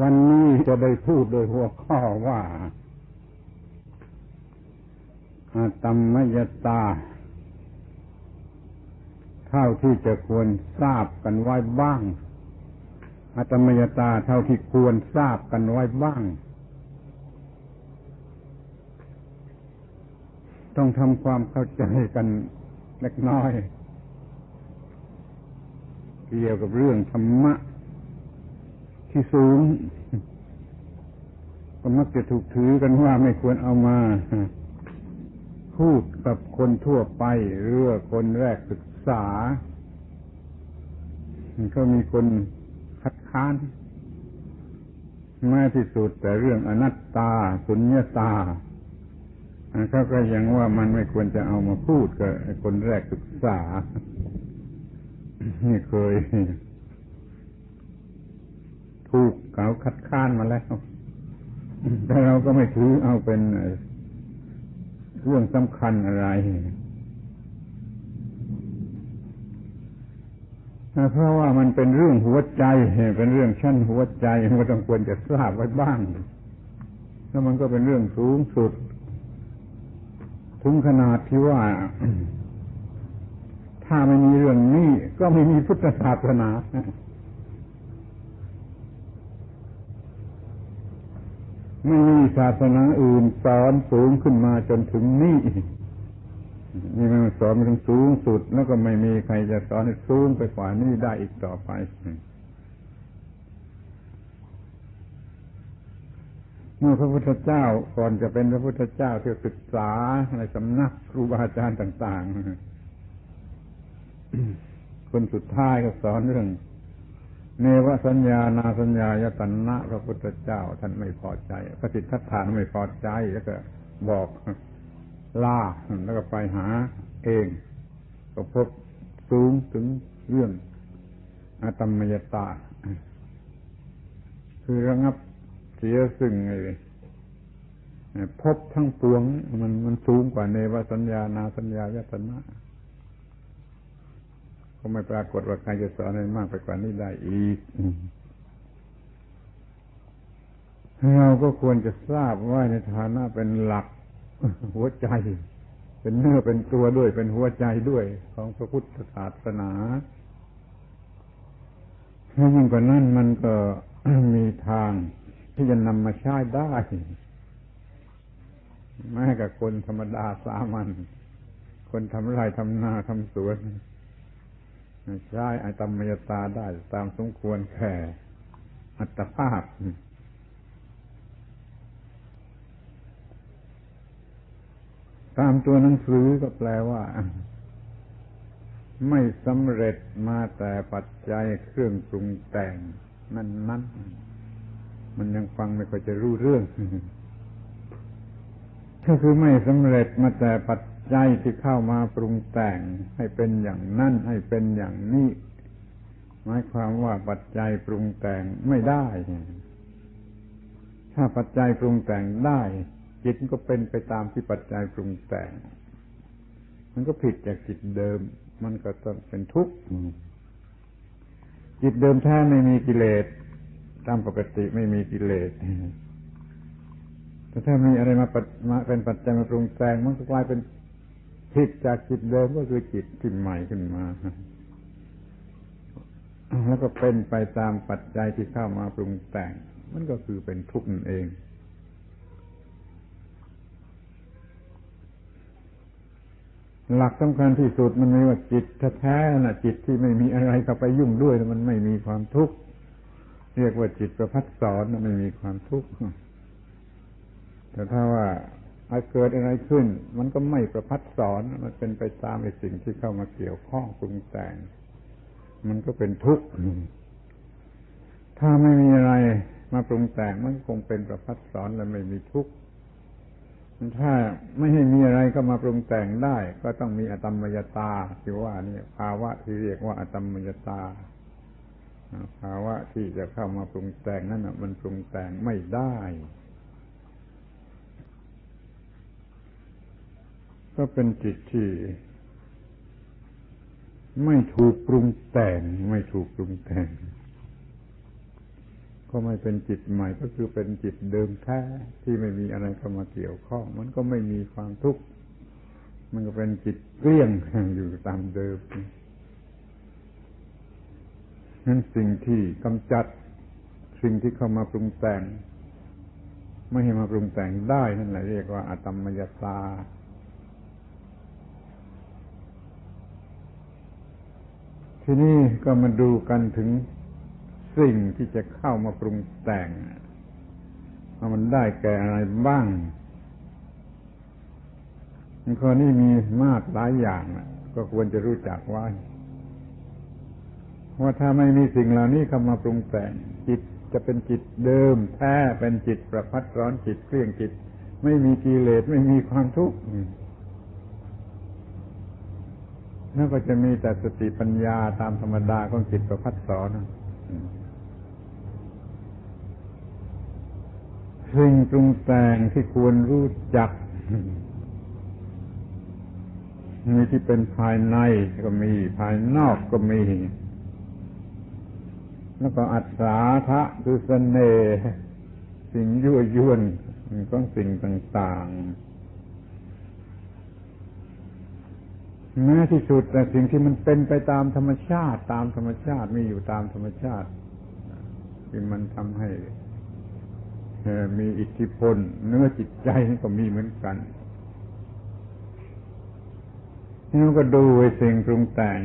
วันนี้จะได้พูดโดยหัวข้อว่าอาตมมยตา เท่าที่จะควรทราบกันไว้บ้างอาตมยตาเท่าที่ควรทราบกันไว้บ้าง ต้องทำความเข้าใจกันเล็กน้อย เกี่ยวกับเรื่องธรรมะ ที่สูง ก็มักจะถูกถือกันว่าไม่ควรเอามาพูดกับคนทั่วไปหรือว่าคนแรกศึกษา ก็มีคนคัดค้านแม้ที่สุดแต่เรื่องอนัตตา สุญญตาเขาก็ยังว่ามันไม่ควรจะเอามาพูดกับคนแรกศึกษา นี่เคย ถูกเขาคัดค้านมาแล้ว แต่เราก็ไม่ถือเอาเป็นเรื่องสำคัญอะไรเพราะว่ามันเป็นเรื่องหัวใจ เป็นเรื่องชั้นหัวใจมันก็ต้องควรจะทราบไว้บ้าง แล้วมันก็เป็นเรื่องสูงสุด ถึงขนาดที่ว่า ถ้าไม่มีเรื่องนี้ก็ไม่มีพุทธศาสนา ไม่มีศาสนาอื่นสอนสูงขึ้นมาจนถึงนี่นี่มันสอนไปถึงสูงสุด แล้วก็ไม่มีใครจะสอนให้สูงไปกว่านี้ได้อีกต่อไปเมื่อพระพุทธเจ้าก่อนจะเป็นพระพุทธเจ้าที่ศึกษาในสำนักครูบาอาจารย์ต่าง ๆ คนสุดท้ายก็สอนเรื่อง เนวสัญญานาสัญญายตนะพระพุทธเจ้าท่านไม่พอใจ พระสิทธัตถานไม่พอใจแล้วก็บอกลาแล้วก็ไปหาเอง ก็พบสูงถึงเรื่องอาตมยตา คือระงับเสียซึ่งไอ้พบทั้งปวง มันมันสูงกว่าเนวสัญญานาสัญญายตนะ ก็ไม่ปรากฏว่าใครจะสอนอะไรมากไปกว่านี้ได้อีกเราก็ควรจะทราบว่าในฐานะเป็นหลักหัวใจ เป็นเนื้อเป็นตัวด้วยเป็นหัวใจด้วยของพระพุทธศาสนาถ้ายิ่งกว่านั้นมันก็มีทางที่จะนำมาใช้ได้ แม้กับคนธรรมดาสามัญคนทำไรทำนาทำสวน ใช้ไอตมยตาได้ตามสมควรแค่อัตภาพตามตัวหนังสือก็แปลว่า ไม่สำเร็จมาแต่ปัจจัยเครื่องปรุงแต่ง นั่นนั้นมันยังฟังไม่ค่อยจะรู้เรื่องก็คือไม่สำเร็จมาแต่ปัจ ใจที่เข้ามาปรุงแต่งให้เป็นอย่างนั่นให้เป็นอย่างนี้หมายความว่าปัจจัยปรุงแต่งไม่ได้ ถ้าปัจจัยปรุงแต่งได้ จิตก็เป็นไปตามที่ปัจจัยปรุงแต่ง มันก็ผิดจากจิตเดิม มันก็ต้องเป็นทุกข์จิตเดิมแท้ไม่มีกิเลสตามปกติไม่มีกิเลสแต่ถ้ามีอะไรมามาเป็นปัจจัยมาปรุงแต่งมันก็กลายเป็น ผิดจากจิตเดิมก็คือจิตที่ใหม่ขึ้นมา แล้วก็เป็นไปตามปัจจัยที่เข้ามาปรุงแต่ง มันก็คือเป็นทุกข์นั่นเองหลักสำคัญที่สุดมันมีว่าจิตแท้ๆนะจิตที่ไม่มีอะไรเข้าไปยุ่งด้วยมันไม่มีความทุกข์เรียกว่าจิตประพัดสอนไม่มีความทุกข์แต่ถ้าว่า เกิดอะไรขึ้น มันก็ไม่ประพัดสอน มันเป็นไปตามไอ้สิ่งที่เข้ามาเกี่ยวข้องปรุงแต่ง มันก็เป็นทุกข์ ถ้าไม่มีอะไรมาปรุงแต่งมันคงเป็นประพัดสอนและไม่มีทุกข์ ถ้าไม่ให้มีอะไรก็มาปรุงแต่งได้ ก็ต้องมีอตมยตาที่ว่านี่ภาวะที่เรียกว่าอตมยตาภาวะที่จะเข้ามาปรุงแต่งนั่นมันปรุงแต่งไม่ได้ ก็เป็นจิตที่ ไม่ถูกปรุงแต่ง ไม่ถูกปรุงแต่ง ก็ไม่เป็นจิตใหม่ก็คือเป็นจิตเดิมแท้ที่ไม่มีอะไรเข้ามาเกี่ยวข้อง มันก็ไม่มีความทุกข์มันก็เป็นจิตเกลี้ยงอยู่ตามเดิมนั้นสิ่งที่กำจัดสิ่งที่เข้ามาปรุงแต่ง ไม่ให้มาปรุงแต่งได้นั่นแหละเรียกว่าอาตมมยตา ทีนี้ก็มาดูกันถึงสิ่งที่จะเข้ามาปรุงแต่งว่ามันได้แก่อะไรบ้างข้อนี้มีมากหลายอย่างก็ควรจะรู้จักไว้ว่าถ้าไม่มีสิ่งเหล่านี้เข้ามาปรุงแต่ง จิตจะเป็นจิตเดิม แท้เป็นจิตประพัดร้อนจิตเครื่องจิต ไม่มีกิเลสไม่มีความทุกข์ นั่นก็จะมีแต่สติปัญญาตามธรรมดาของจิตประพัดสอนสิ่งปรุงแต่งที่ควรรู้จัก มีที่เป็นภายในก็มีภายนอกก็มี แล้วก็อัศาทะคือเสน่ห์สิ่งยั่วยวนของสิ่งต่าง ๆ แม้ที่สุดแต่สิ่งที่มันเป็นไปตามธรรมชาติ ตามธรรมชาติมีอยู่ตามธรรมชาติที่มันทำให้มีอิทธิพลเนื้อจิตใจนี่ก็มีเหมือนกันนี่เราก็ดูไอ้สิ่งปรุงแต่ง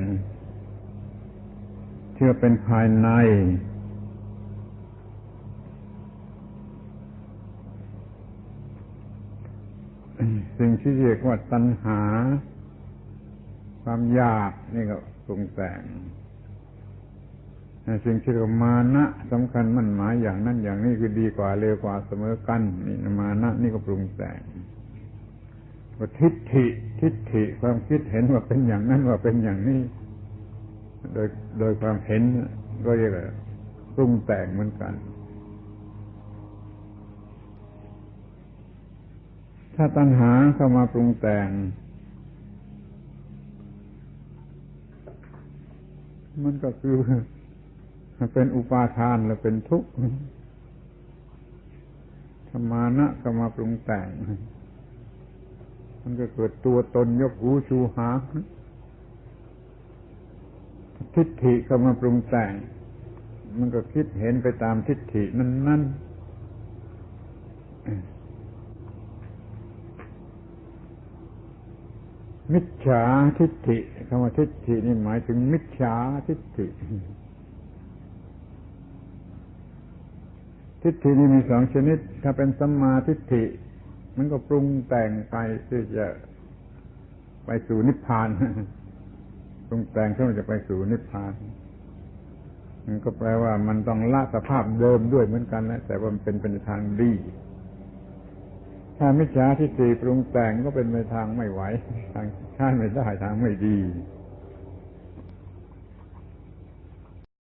ที่ว่าเป็นภายใน สิ่งที่เรียกว่าตัณหา ความอยากนี่ก็ปรุงแต่งสิ่งที่เรียกมานะสำคัญมั่นหมายอย่างนั้นอย่างนี้คือดีกว่าเร็วกว่าเสมอกันนี่มานะนี่ก็ปรุงแต่งว่าทิฏฐิทิฏฐิความคิดเห็นว่าเป็นอย่างนั้นว่าเป็นอย่างนี้ โดยโดยความเห็นก็เรียกว่าปรุงแต่งเหมือนกัน ถ้าตัณหาเข้ามาปรุงแต่ง มันก็คือ เป็นอุปาทานและเป็นทุกข์ธรรมานะก็มาปรุงแต่ง มันก็เกิดตัวตนยกหูชูหางทิฏฐิก็มาปรุงแต่ง มันก็คิดเห็นไปตามทิฏฐินั้น ๆ มิจฉาทิฏฐิคำว่าทิฏฐินี่หมายถึงมิจฉาทิฏฐิ ทิฏฐินี่มีสองชนิด ถ้าเป็นสัมมาทิฏฐิ มันก็ปรุงแต่งไปที่จะไปสู่นิพพานปรุงแต่งเพื่อจะไปสู่นิพพานมันก็แปลว่ามันต้องละสภาพเดิมด้วยเหมือนกันนะแต่ว่ามันเป็นเป็นทางดี ถ้ามิจฉาทิฏฐิปรุงแต่งก็เป็นไปทางไม่ไหว ทางใช้ไม่ได้ทางไม่ดี